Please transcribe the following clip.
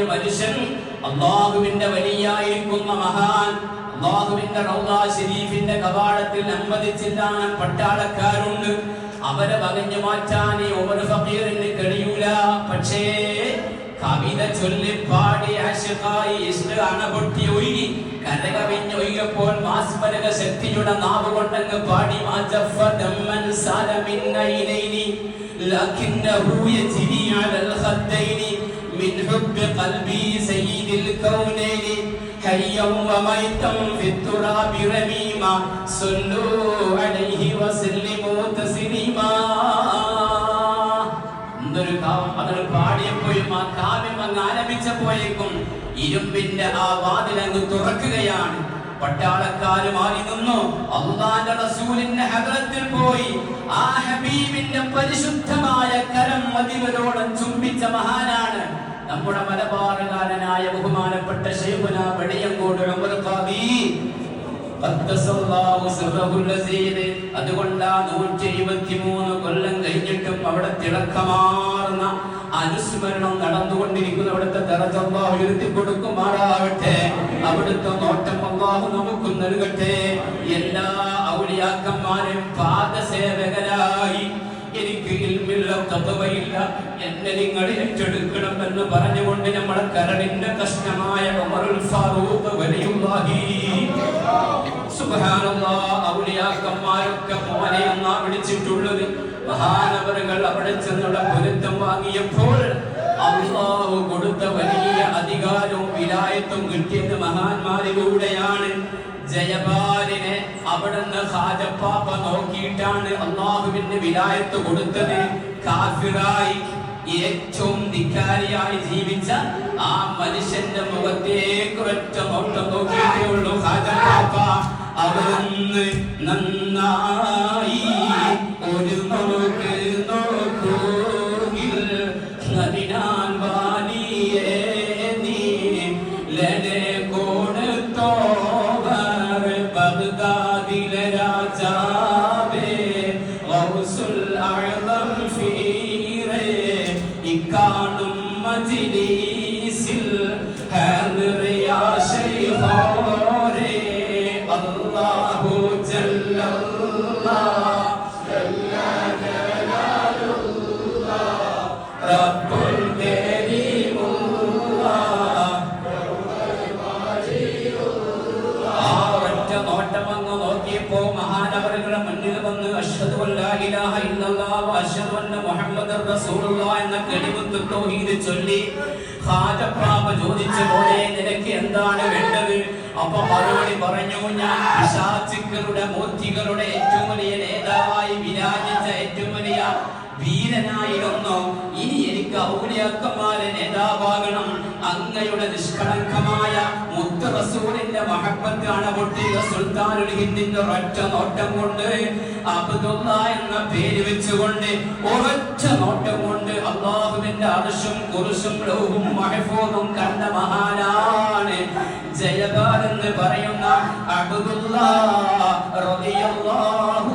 വലിയ മനുഷ്യൻ അള്ളാഹുവിന്റെ വലിയായിരിക്കുന്ന മഹാൻ അള്ളാഹുവിന്റെ റൗദാ ഷെരീഫിന്റെ കവാടത്തിൽ അനുവദിച്ചില്ലാൻ പട്ടാളക്കാരുണ്ട്. അവരെ വകഞ്ഞു മാറ്റാൻ ഈ ഒമർ ഫക്കീറിന് കഴിയൂല. പക്ഷേ കവിത ചൊല്ലി പാടി ആശിഖായി ഇഷ്ട അണപൊട്ടി ഒഴുകി കരകവിഞ്ഞ് കവിഞ്ഞൊഴുകപ്പോൾ മാസ്മരക ശക്തിയുടെ നാവ് കൊണ്ടങ്ങ് പാടി മാജഫ ദമ്മൻ സാരമിന്നൈലൈനി ലക്കിന്റെ ഹൂയ ചിരിയ قلبي سيد الكونين حيا وميتا في التراب رميما صلوا عليه وسلموا تسليما എന്തൊരു കാവ്യം അതൊരു പാടിയപ്പോഴും ആ കാവ്യം അങ്ങ് ആരംഭിച്ചപ്പോഴേക്കും ഇരുമ്പിന്റെ ആ വാതിൽ അങ്ങ് തുറക്കുകയാണ് പട്ടാളക്കാര് മാറി നിന്നു അള്ളാന്റെ റസൂലിന്റെ ഹദ്രത്തിൽ പോയി ആ ഹബീബിന്റെ പരിശുദ്ധമായ കരം മതിവരോളം ചുംബിച്ച മഹാനാണ് നമ്മുടെ മലബാറുകാരനായ ബഹുമാനപ്പെട്ട ശൈഖുന വെളിയങ്കോട് ഉമർ ഖാദി. കൊല്ലം കഴിഞ്ഞിട്ടും അവിടെ തിളക്കമാർന്ന അനുസ്മരണം നടന്നുകൊണ്ടിരിക്കുന്നു അവിടുത്തെ ഉയർത്തി കൊടുക്കുമാറാവട്ടെ അവിടുത്തെ നോട്ടം അള്ളാഹു നമുക്ക് നൽകട്ടെ. എല്ലാ ഔലിയാക്കന്മാരും പാദസേവകരായി. തത്വയില്ല എന്നെ നിങ്ങൾ ഏറ്റെടുക്കണം എന്ന് പറഞ്ഞുകൊണ്ട് നമ്മളെ കരടിന്റെ കഷ്ണമായ ഫാറൂഖ് ഔലിയാക്കന്മാരൊക്കെ മോനെ എന്നാ വിളിച്ചിട്ടുള്ളത്. മഹാനവറുകൾ അവിടെ ചെന്നുള്ള പൊരുത്തം വാങ്ങിയപ്പോൾ അള്ളാഹു കൊടുത്ത വലിയ അധികാരവും വിലായത്തും കിട്ടിയത് മഹാന്മാരിലൂടെയാണ്. ജയപാലിനെ അവിടുന്ന് ഹാജപ്പാപ്പ നോക്കിയിട്ടാണ് അള്ളാഹുവിന്റെ വിലായത്ത് കൊടുത്തത്. കാഫിറായി ഏറ്റവും ധിക്കാരിയായി ജീവിച്ച ആ മനുഷ്യന്റെ മുഖത്തേക്ക് ഒറ്റ നോട്ടം നോക്കിയിട്ടേ ഉള്ളൂ. അവിടുന്ന് നന്നായി ഒരു നോക്ക് നോക്കൂകിൽ രാജാവേ ഔസുൽ അഴ ഇക്കാണും മജ്ലിസിൽ. ഹാദിറിയാ ശൈഖോരേ അല്ലാഹു ജല്ലല്ലാഹ് നോക്കിയപ്പോ മഹാനവറുകളുടെ മുന്നിൽ വന്ന് അഷ്ഹദു അല്ലാ ഇലാഹ ഇല്ലല്ലാഹ് വ അഷ്ഹദു അന്ന മുഹമ്മദർ റസൂലുള്ളാഹ് എന്ന കലിമത്ത് തൗഹീദ് ചൊല്ലി ഹാജപ്പാപ്പ ചോദിച്ച പോലെ നിനക്ക് എന്താണ് വേണ്ടത്? അപ്പൊ മറുപടി പറഞ്ഞു ഞാൻ പിശാചുക്കളുടെ മൂർത്തികളുടെ ഏറ്റവും വലിയ നേതാവായി വിരാജിച്ച ഏറ്റവും വലിയ വീരനായിരുന്നു. ഇനി എനിക്ക് ഔലിയാക്കന്മാരെ നേതാവാകണം അങ്ങയുടെ നിഷ്കളങ്കമായ റസൂലിന്റെ മഹബത്താണ് പൊട്ടിയ ഒരു ഹിന്ദിന്റെ ഒരൊറ്റ നോട്ടം കൊണ്ട് അബ്ദുള്ള എന്ന പേര് വെച്ചുകൊണ്ട് ഒരൊറ്റ നോട്ടം കൊണ്ട് അള്ളാഹുവിന്റെ അർഷും കുറിശും ലൗഹും മഹഫൂദും കണ്ട മഹാനാണ് ജയകാൽ എന്ന് പറയുന്ന റളിയല്ലാഹു